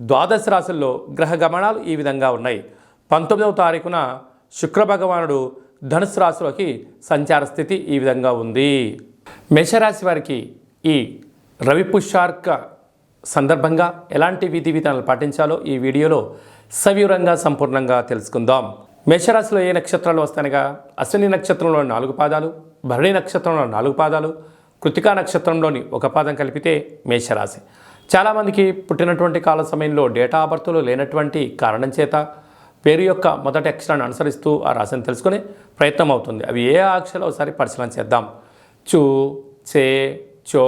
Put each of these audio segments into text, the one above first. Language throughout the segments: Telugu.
ద్వాదశ రాశుల్లో గ్రహ గమనాలు ఈ విధంగా ఉన్నాయి. పంతొమ్మిదవ తారీఖున శుక్ర భగవానుడు ధనుసు రాశిలోకి సంచార స్థితి ఈ విధంగా ఉంది. మేషరాశి వారికి ఈ రవి పుష్యార్క సందర్భంగా ఎలాంటి విధి విధానాలు పాటించాలో ఈ వీడియోలో సవివరంగా సంపూర్ణంగా తెలుసుకుందాం. మేషరాశిలో ఏ నక్షత్రాలు వస్తాయనగా అశ్విని నక్షత్రంలో నాలుగు పాదాలు భరణి నక్షత్రంలో నాలుగు పాదాలు కృతికా నక్షత్రంలోని ఒక పాదం కలిపితే మేషరాశి. చాలామందికి పుట్టినటువంటి కాల సమయంలో డేటా ఆఫ్ బర్త్లో లేనటువంటి కారణం చేత పేరు యొక్క మొదటి అక్షరాన్ని అనుసరిస్తూ ఆ రాశిని తెలుసుకునే ప్రయత్నం అవుతుంది. అవి ఏ అక్షరాలు ఒకసారి పరిశీలన చేద్దాం. చు చే చో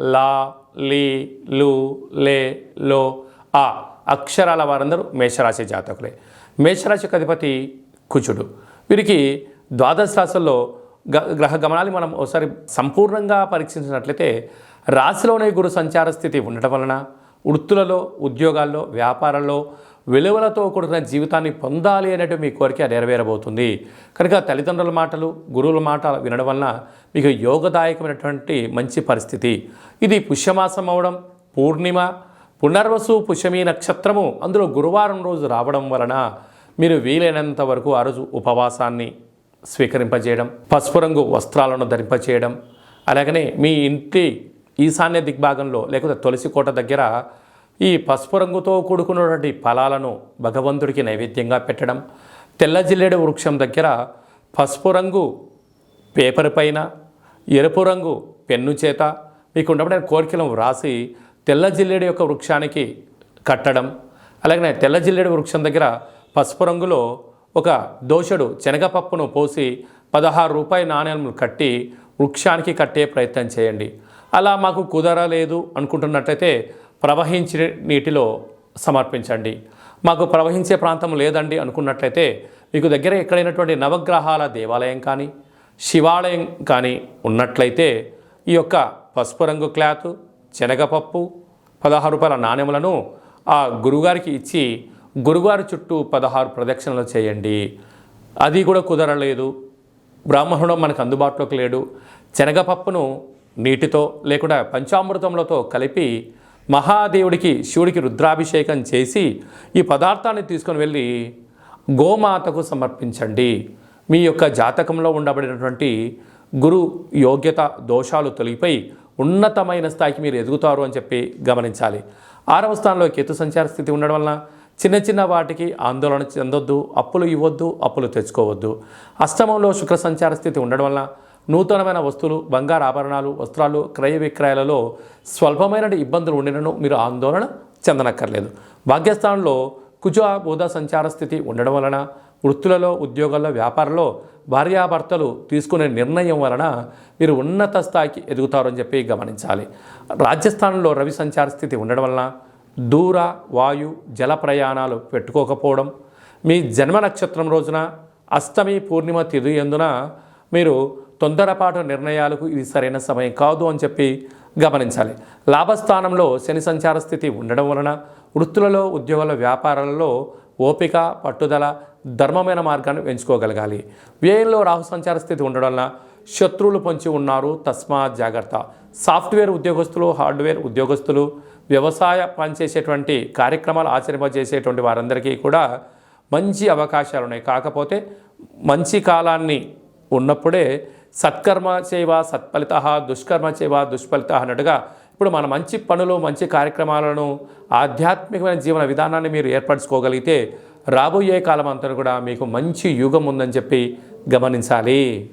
లా లీ లు లే లో ఆ అక్షరాల వారందరూ మేషరాశి జాతకులే. మేషరాశి అధిపతి కుచుడు వీరికి ద్వాదశ రాశుల్లో గ్రహ గమనాలు మనం ఒకసారి సంపూర్ణంగా పరీక్షించినట్లయితే రాశిలోనే గురు సంచార స్థితి ఉండటం వలన వృత్తులలో ఉద్యోగాల్లో వ్యాపారంలో విలువలతో కూడిన జీవితాన్ని పొందాలి అనేటు మీ కోరిక నెరవేరబోతుంది. కనుక తల్లిదండ్రుల మాటలు గురువుల మాట వినడం వలన మీకు యోగదాయకమైనటువంటి మంచి పరిస్థితి. ఇది పుష్యమాసం అవడం పూర్ణిమ పునర్వసు పుష్యమీ నక్షత్రము అందులో గురువారం రోజు రావడం వలన మీరు వీలైనంత వరకు ఆ రోజు ఉపవాసాన్ని స్వీకరింపజేయడం పసుపు రంగు వస్త్రాలను ధరింపచేయడం అలాగనే మీ ఇంటి ఈశాన్య దిగ్భాగంలో లేకపోతే తులసి కోట దగ్గర ఈ పసుపు రంగుతో కూడుకున్నటువంటి ఫలాలను భగవంతుడికి నైవేద్యంగా పెట్టడం తెల్ల జిల్లేడు వృక్షం దగ్గర పసుపు రంగు పేపర్ పైన ఎరుపు రంగు పెన్ను చేత మీకు ఉండబడిన కోరికలను వ్రాసి తెల్ల జిల్లేడు యొక్క వృక్షానికి కట్టడం అలాగనే తెల్ల జిల్లేడు వృక్షం దగ్గర పసుపు రంగులో ఒక దోషుడు శనగపప్పును పోసి పదహారు రూపాయల నాణ్యాలను కట్టి వృక్షానికి కట్టే ప్రయత్నం చేయండి. అలా మాకు కుదరలేదు అనుకుంటున్నట్టయితే ప్రవహించే నీటిలో సమర్పించండి. మాకు ప్రవహించే ప్రాంతం లేదండి అనుకున్నట్లయితే మీకు దగ్గర ఎక్కడైనటువంటి నవగ్రహాల దేవాలయం కానీ శివాలయం కానీ ఉన్నట్లయితే ఈ యొక్క పసుపు రంగు క్లాత్ శనగపప్పు పదహారు రూపాయల నాణ్యములను ఆ గురుగారికి ఇచ్చి గురువారి చుట్టూ పదహారు ప్రదక్షిణలు చేయండి. అది కూడా కుదరలేదు. బ్రాహ్మణుడు మనకు అందుబాటులోకి లేడు. శనగపప్పును నీటితో లేకుండా పంచామృతములతో కలిపి మహాదేవుడికి శివుడికి రుద్రాభిషేకం చేసి ఈ పదార్థాన్ని తీసుకొని వెళ్ళి గోమాతకు సమర్పించండి. మీ యొక్క జాతకంలో ఉండబడినటువంటి గురు యోగ్యత దోషాలు తొలగిపోయి ఉన్నతమైన స్థాయికి మీరు ఎదుగుతారు అని చెప్పి గమనించాలి. ఆరవ స్థానంలో కేతు సంచార స్థితి ఉండడం వలన చిన్న చిన్న వాటికి ఆందోళన చెందొద్దు అప్పులు ఇవ్వద్దు అప్పులు తెచ్చుకోవద్దు. అష్టమంలో శుక్ర సంచార స్థితి ఉండడం వలన నూతనమైన వస్తువులు బంగారు ఆభరణాలు వస్త్రాలు క్రయ విక్రయాలలో స్వల్పమైన ఇబ్బందులు ఉండినను మీరు ఆందోళన చెందనక్కర్లేదు. భాగ్యస్థానంలో కుజ బోధ సంచార స్థితి ఉండడం వలన వృత్తులలో ఉద్యోగాల్లో వ్యాపారంలో భార్యాభర్తలు తీసుకునే నిర్ణయం వలన మీరు ఉన్నత స్థాయికి ఎదుగుతారని చెప్పి గమనించాలి. రాజస్థానంలో రవి సంచార స్థితి ఉండడం వలన దూర వాయు జల ప్రయాణాలు పెట్టుకోకపోవడం మీ జన్మ నక్షత్రం రోజున అష్టమి పూర్ణిమ తిథి ఎందున మీరు తొందరపాటు నిర్ణయాలకు ఇది సరైన సమయం కాదు అని చెప్పి గమనించాలి. లాభస్థానంలో శని సంచార స్థితి ఉండడం వలన వృత్తులలో ఉద్యోగాల వ్యాపారాలలో ఓపిక పట్టుదల ధర్మమైన మార్గాన్ని ఎంచుకోగలగాలి. వ్యయంలో రాహు సంచార స్థితి ఉండడం వలన శత్రువులు పొంచి ఉన్నారు తస్మా జాగ్రత్త. సాఫ్ట్వేర్ ఉద్యోగస్తులు హార్డ్వేర్ ఉద్యోగస్తులు వ్యవసాయ పనిచేసేటువంటి కార్యక్రమాలు ఆచరింపజేసేటువంటి వారందరికీ కూడా మంచి అవకాశాలు ఉన్నాయి. కాకపోతే మంచి కాలాన్ని ఉన్నప్పుడే సత్కర్మ చేవ సత్ఫలిత దుష్కర్మ చేవ దుష్ఫలిత అన్నట్టుగా ఇప్పుడు మన మంచి పనులు మంచి కార్యక్రమాలను ఆధ్యాత్మికమైన జీవన విధానాన్ని మీరు ఏర్పరచుకోగలిగితే రాబోయే కాలం అంతా కూడా మీకు మంచి యుగం ఉందని చెప్పి గమనించాలి.